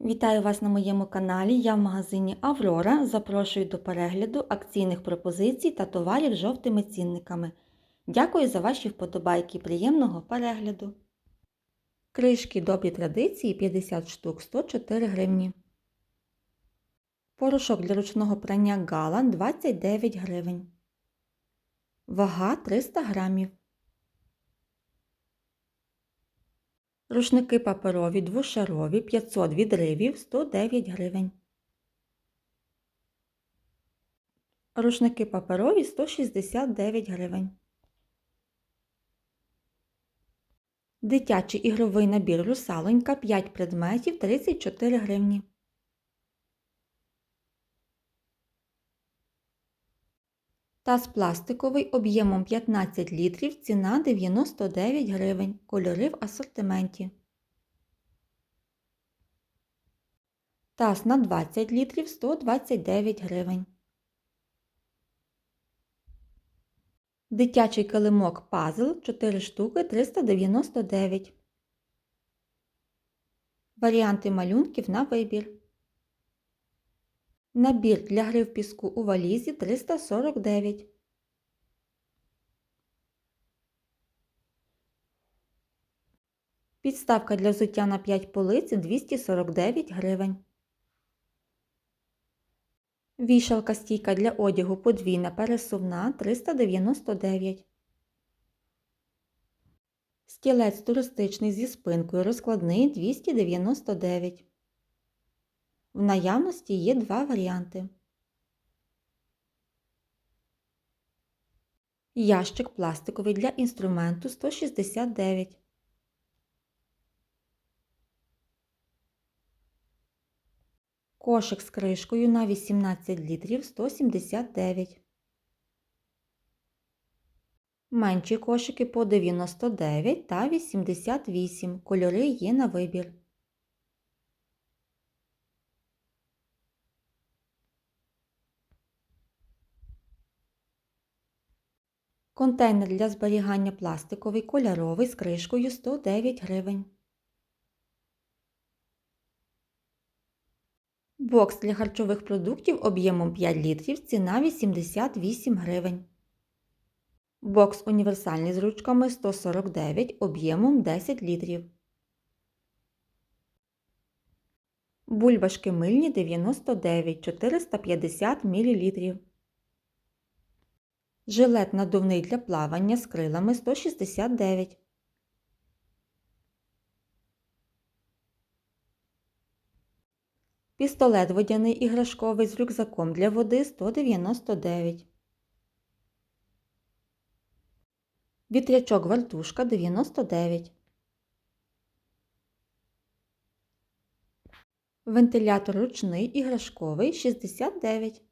Вітаю вас на моєму каналі. Я в магазині Аврора. Запрошую до перегляду акційних пропозицій та товарів з жовтими цінниками. Дякую за ваші вподобайки. Приємного перегляду. Кришки добрі традиції 50 штук 104 гривні. Порошок для ручного прання Гала 29 гривень. Вага 300 грамів. Рушники паперові двошарові 500 відривів 109 гривень. Рушники паперові 169 гривень. Дитячий ігровий набір русалонька 5 предметів 34 гривні. Таз пластиковий об'ємом 15 літрів, ціна 99 гривень. Кольори в асортименті. Таз на 20 літрів 129 гривень. Дитячий килимок пазл 4 штуки 399. Варіанти малюнків на вибір. Набір для гри в піску у валізі 349. Підставка для взуття на 5 полиць 249 гривень. Вішалка стійка для одягу подвійна пересувна 399. Стілець туристичний зі спинкою розкладний 299. В наявності є два варіанти. Ящик пластиковий для інструменту 169. Кошик з кришкою на 18 літрів 179. Менші кошики по 99 та 88. Кольори є на вибір. Контейнер для зберігання пластиковий кольоровий з кришкою 109 гривень. Бокс для харчових продуктів об'ємом 5 літрів ціна 88 гривень. Бокс універсальний з ручками 149 об'ємом 10 літрів. Бульбашки мильні 99 450 мл. Жилет надувний для плавання з крилами 169. Пістолет водяний іграшковий з рюкзаком для води 199. Вітрячок вартушка 99. Вентилятор ручний іграшковий 69.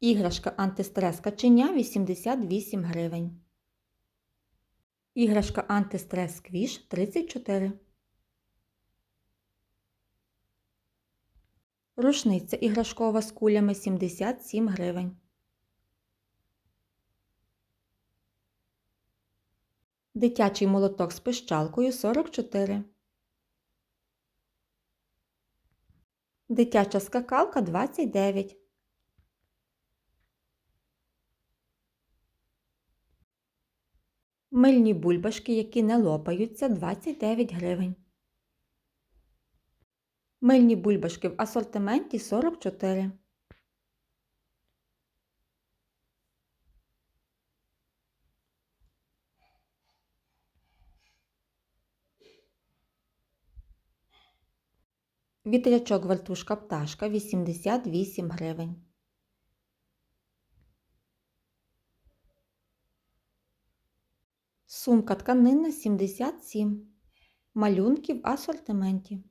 Іграшка антистрес каченя 88 гривень. Іграшка антистрес сквіш 34. Рушниця іграшкова з кулями 77 гривень. Дитячий молоток з пищалкою 44. Дитяча скакалка 29. Мильні бульбашки, які не лопаються 29 гривень. Мильні бульбашки в асортименті 44. Вітрячок вертушка пташка 88 гривень. Сумка тканинна 77. Малюнки в асортименті.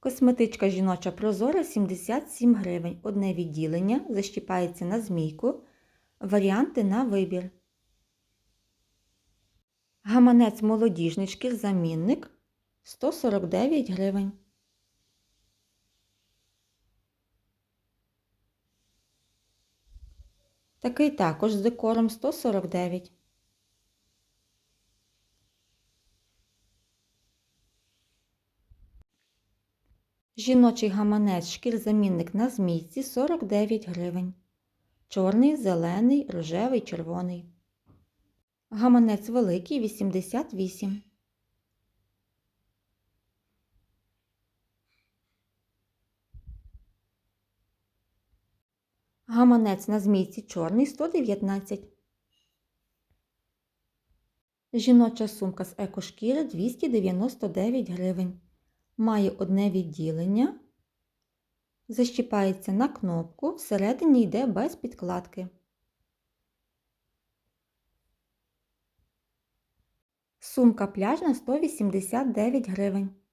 Косметичка жіноча прозора 77 гривень. Одне відділення защіпається на змійку. Варіанти на вибір. Гаманець молодіжний шкірзамінник 149 гривень. Такий також з декором 149. Жіночий гаманець шкірзамінник на змійці 49 гривень. Чорний, зелений, рожевий, червоний. Гаманець великий 88. Гаманець на змійці чорний 119. Жіноча сумка з екошкіри 299 гривень. Має одне відділення. Защіпається на кнопку, всередині йде без підкладки. Сумка пляжна 189 гривень.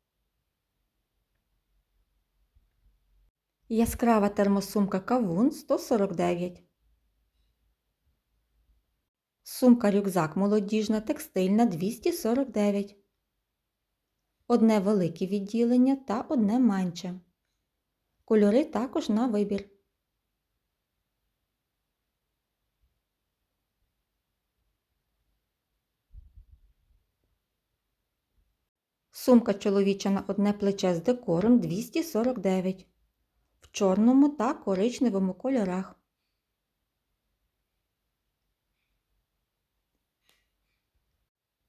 Яскрава термосумка кавун 149. Сумка рюкзак молодіжна текстильна 249. Одне велике відділення та одне менше. Кольори також на вибір. Сумка чоловіча на одне плече з декором 249 в чорному та коричневому кольорах.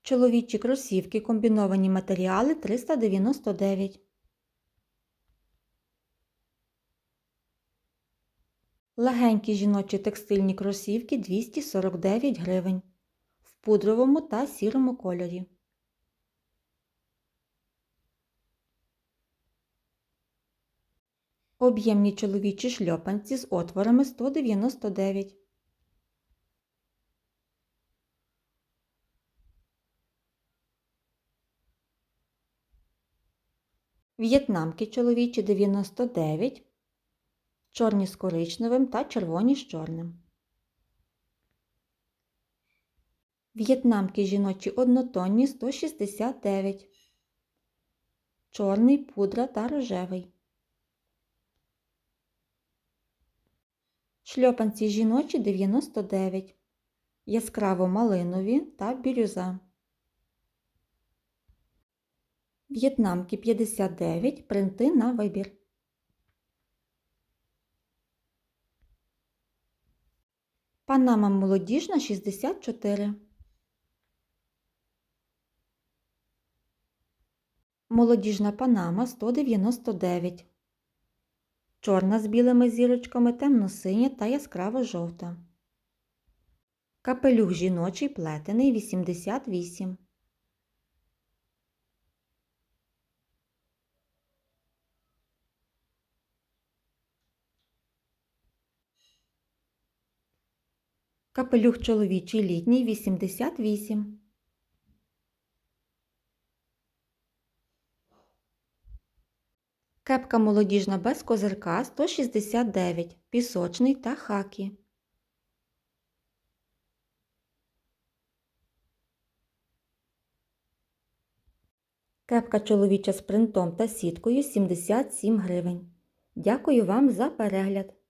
Чоловічі кросівки комбіновані матеріали 399. Легенькі жіночі текстильні кросівки 249 гривень в пудровому та сірому кольорі. Об'ємні чоловічі шльопанці з отворами 199. В'єтнамки чоловічі 99, чорні з коричневим та червоні з чорним. В'єтнамки жіночі однотонні 169, чорний, пудра та рожевий. Шльопанці жіночі 99, яскраво малинові та бірюза. В'єтнамки 59, принти на вибір. Панама молодіжна 64. Молодіжна панама 199. Чорна з білими зірочками, темно-синя та яскраво жовта. Капелюх жіночий плетений 88. Капелюх чоловічий літній 88. Кепка молодіжна без козирка 169, пісочний та хакі. Кепка чоловіча з принтом та сіткою 77 гривень. Дякую вам за перегляд!